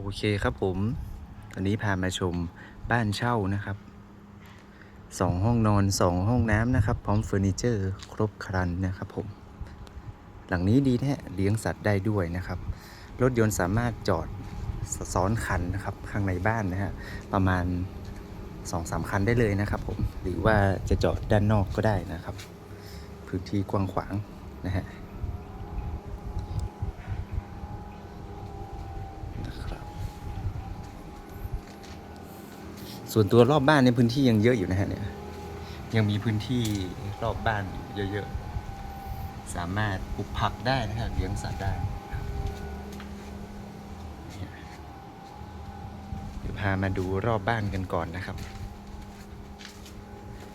โอเคครับผมตอนนี้พามาชมบ้านเช่านะครับสองห้องนอนสองห้องน้ำนะครับ พร้อมเฟอร์นิเจอร์ครบครันนะครับผม หลังนี้ดีแท้เลี้ยงสัตว์ได้ด้วยนะครับ รถยนต์สามารถจอดซ้อนคันนะครับ ข้างในบ้านนะฮะประมาณ2องสามคันได้เลยนะครับผม หรือว่าจะจอดด้านนอกก็ได้นะครับ พื้นที่กว้างขวางนะฮะ นะครับ ส่วนตัวรอบบ้านในพื้นที่ยังเยอะอยู่นะฮะเนี่ยยังมีพื้นที่รอบบ้านอยู่เยอะๆ สามารถปลูกผักได้นะครับเลี้ยงสัตว์ได้ครับเนี่ยเดี๋ยวพามาดูรอบบ้านกันก่อนนะครับ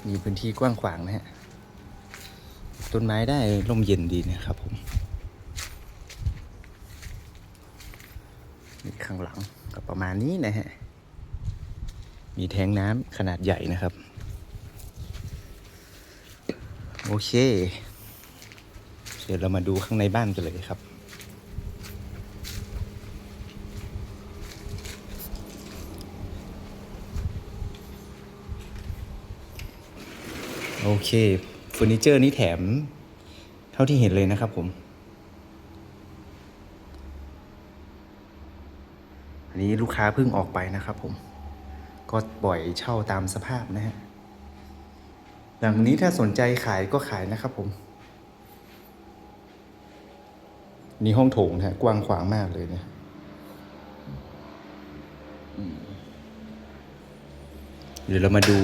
มีพื้นที่กว้างขวางนะฮะต้นไม้ได้ร่มเย็นดีนะครับผมนี่ข้างหลังก็ประมาณนี้นะฮะ มีแทงน้ำขนาดใหญ่นะครับ โอเค เดี๋ยวเรามาดูข้างในบ้านกันเลยครับ โอเคเฟอร์นิเจอร์นี้แถม เท่าที่เห็นเลยนะครับผมอันนี้ลูกค้าเพิ่งออกไปนะครับผม ก็ปล่อยเช่าตามสภาพนะฮะหลังนี้ถ้าสนใจขายก็ขายนะครับผม นี่ห้องโถงนะฮะกว้างขวางมากเลยนะอืมเดี๋ยวเรามาดู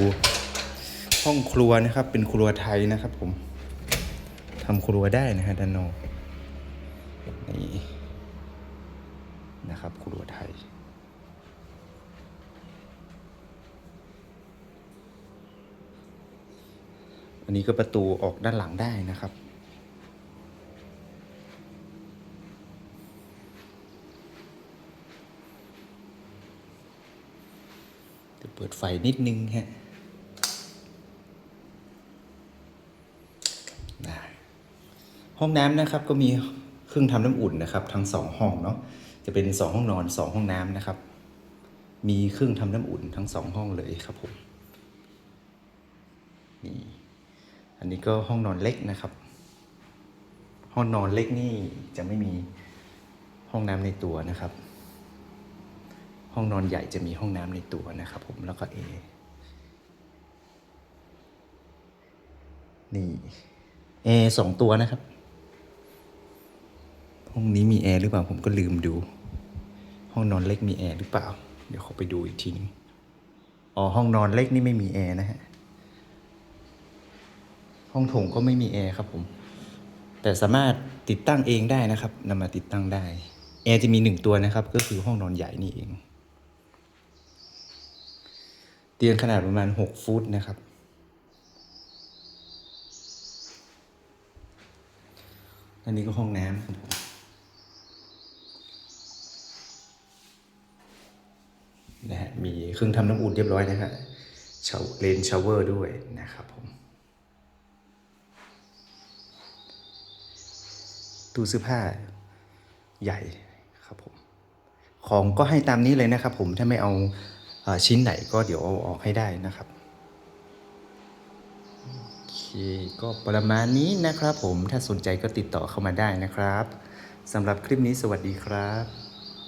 ห้องครัวนะครับ เป็นครัวไทยนะครับผมทำครัวได้นะฮะด้านนอกนี่นะครับครัวไทย อันนี้ก็ประตูออกด้านหลังได้นะครับ จะเปิดไฟนิดนึงฮะห้องน้ำนะครับก็มีเครื่องทำน้ำอุ่นนะครับ ทั้งสองห้องเนาะจะเป็นสองห้องนอนสองห้องน้ำนะครับ มีเครื่องทำน้ำอุ่นทั้งสองห้องเลยครับผมนี่ อันนี้ก็ห้องนอนเล็กนะครับ ห้องนอนเล็กนี่จะไม่มีห้องน้ำในตัวนะครับ ห้องนอนใหญ่จะมีห้องน้ำในตัวนะครับ ผมแล้วก็เอนี่แอร์สองตัวนะครับ ห้องนี้มีแอร์หรือเปล่าผมก็ลืมดู ห้องนอนเล็กมีแอร์หรือเปล่า เดี๋ยวเขาไปดูอีกทีนึงอ๋อห้องนอนเล็กนี่ไม่มีแอร์นะฮะ ห้องโถงก็ไม่มีแอร์ครับผม แต่สามารถติดตั้งเองได้นะครับนำมาติดตั้งได้ แอร์จะมีหนึ่งตัวนะครับ ก็คือห้องนอนใหญ่นี่เอง เตียงขนาดประมาณ 6 ฟุตนะครับ อันนี้ก็ห้องน้ำครับผมนะฮะมีเครื่องทำน้ำอุ่นเรียบร้อยนะฮะเลนชาวเวอร์ด้วยนะครับผม ตู้เสื้อผ้าใหญ่ครับผมของก็ให้ตามนี้เลยนะครับ ผมถ้าไม่เอาอชิ้นไหนก็เดี๋ยวเอาออกให้ได้นะครับโอเคก็ประมาณนี้นะครับ ผมถ้าสนใจก็ติดต่อเข้ามาได้นะครับสำหรับคลิปนี้สวัสดีครับ